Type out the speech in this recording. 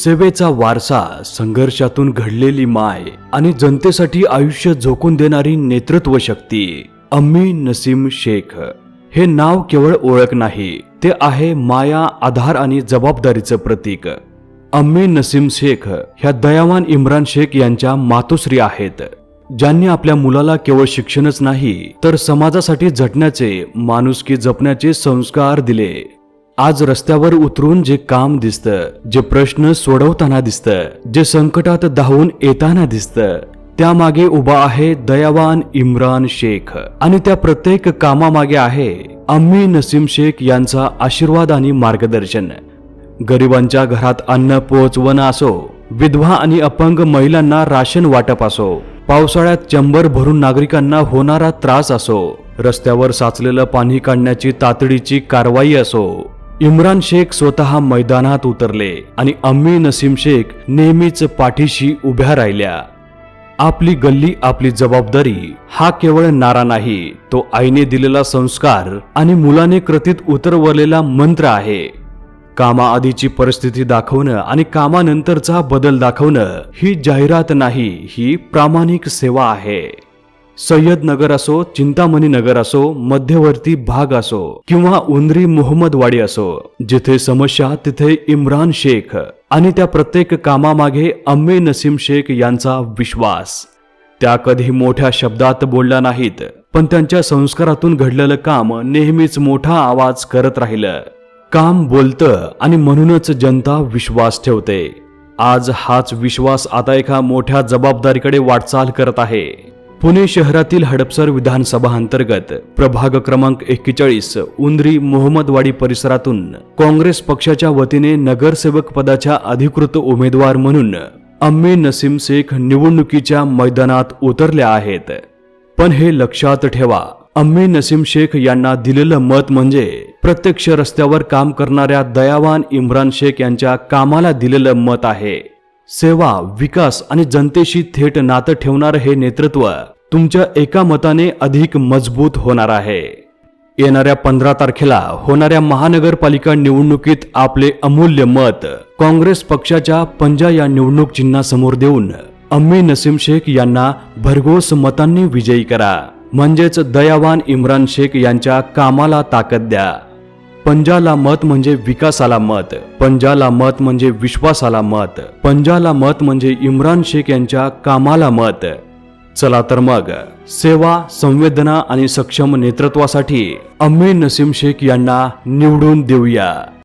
सेवेचा वारसा संघर्षातून घडलेली माय आणि जनतेसाठी आयुष्य झोकून देणारी नेतृत्व शक्ती अम्मी नसीम शेख. हे नाव केवळ ओळख नाही ते आहे माया आधार आणि जबाबदारीचं प्रतीक. अम्मी नसीम शेख ह्या दयावान इम्रान शेख यांच्या मातोश्री आहेत. ज्यांनी आपल्या मुलाला केवळ शिक्षणच नाही तर समाजासाठी झटण्याचे माणुसकी जपण्याचे संस्कार दिले. आज रस्त्यावर उतरून जे काम दिसतं जे प्रश्न सोडवताना दिसतं जे संकटात धावून येताना दिसतं त्यामागे उभा आहे दयावान इम्रान शेख. आणि त्या प्रत्येक कामामागे आहे अम्मी नसीम शेख यांचा आशीर्वाद आणि मार्गदर्शन. गरिबांच्या घरात अन्न पोहोचवणं असो विधवा आणि अपंग महिलांना राशन वाटप असो पावसाळ्यात चंबर भरून नागरिकांना होणारा त्रास असो रस्त्यावर साचलेलं पाणी काढण्याची तातडीची कारवाई असो इम्रान शेख स्वतः मैदानात उतरले आणि अम्मी नसीम शेख नेहमीच पाठीशी उभ्या राहिल्या. आपली गल्ली आपली जबाबदारी हा केवळ नारा नाही तो आईने दिलेला संस्कार आणि मुलाने कृतीत उतरवलेला मंत्र आहे. कामाआधीची परिस्थिती दाखवणं आणि कामानंतरचा बदल दाखवणं ही जाहिरात नाही ही प्रामाणिक सेवा आहे. सय्यद नगर असो चिंतामणी नगर असो मध्यवर्ती भाग असो किंवा उंदरी मोहम्मदवाडी असो जिथे समस्या तिथे इम्रान शेख आणि त्या प्रत्येक कामामागे अम्मे नसीम शेख यांचा विश्वास. त्या कधी मोठ्या शब्दात बोलल्या नाहीत पण त्यांच्या संस्कारातून घडलेलं काम नेहमीच मोठा आवाज करत राहिलं. काम बोलतं आणि म्हणूनच जनता विश्वास ठेवते. आज हाच विश्वास आता एका मोठ्या जबाबदारीकडे वाटचाल करत आहे. पुणे शहरातील हडपसर विधानसभा अंतर्गत प्रभाग क्रमांक एक्केचाळीस उंदरी मोहम्मदवाडी परिसरातून काँग्रेस पक्षाच्या वतीने नगरसेवक पदाच्या अधिकृत उमेदवार म्हणून अम्मे नसीम शेख निवडणुकीच्या मैदानात उतरल्या आहेत. पण हे लक्षात ठेवा अम्मे नसीम शेख यांना दिलेलं मत म्हणजे प्रत्यक्ष रस्त्यावर काम करणाऱ्या दयावान इम्रान शेख यांच्या कामाला दिलेलं मत आहे. सेवा विकास आणि जनतेशी थेट नातं ठेवणारं हे नेतृत्व तुमच्या एका मताने अधिक मजबूत होणार आहे. येणाऱ्या पंधरा तारखेला होणाऱ्या महानगरपालिका निवडणुकीत आपले अमूल्य मत काँग्रेस पक्षाच्या पंजा या निवडणूक चिन्हासमोर देऊन अम्मी नसीम शेख यांना भरघोस मतांनी विजयी करा. म्हणजेच दयावान इम्रान शेख यांच्या कामाला ताकद द्या. पंजाला मत म्हणजे विकासाला मत पंजाला मत म्हणजे विश्वासाला मत पंजाला मत म्हणजे इम्रान शेख यांच्या कामाला मत. चला तर मग सेवा संवेदना आणि सक्षम नेतृत्वासाठी अम्मी नसीम शेख यांना निवडून देऊया.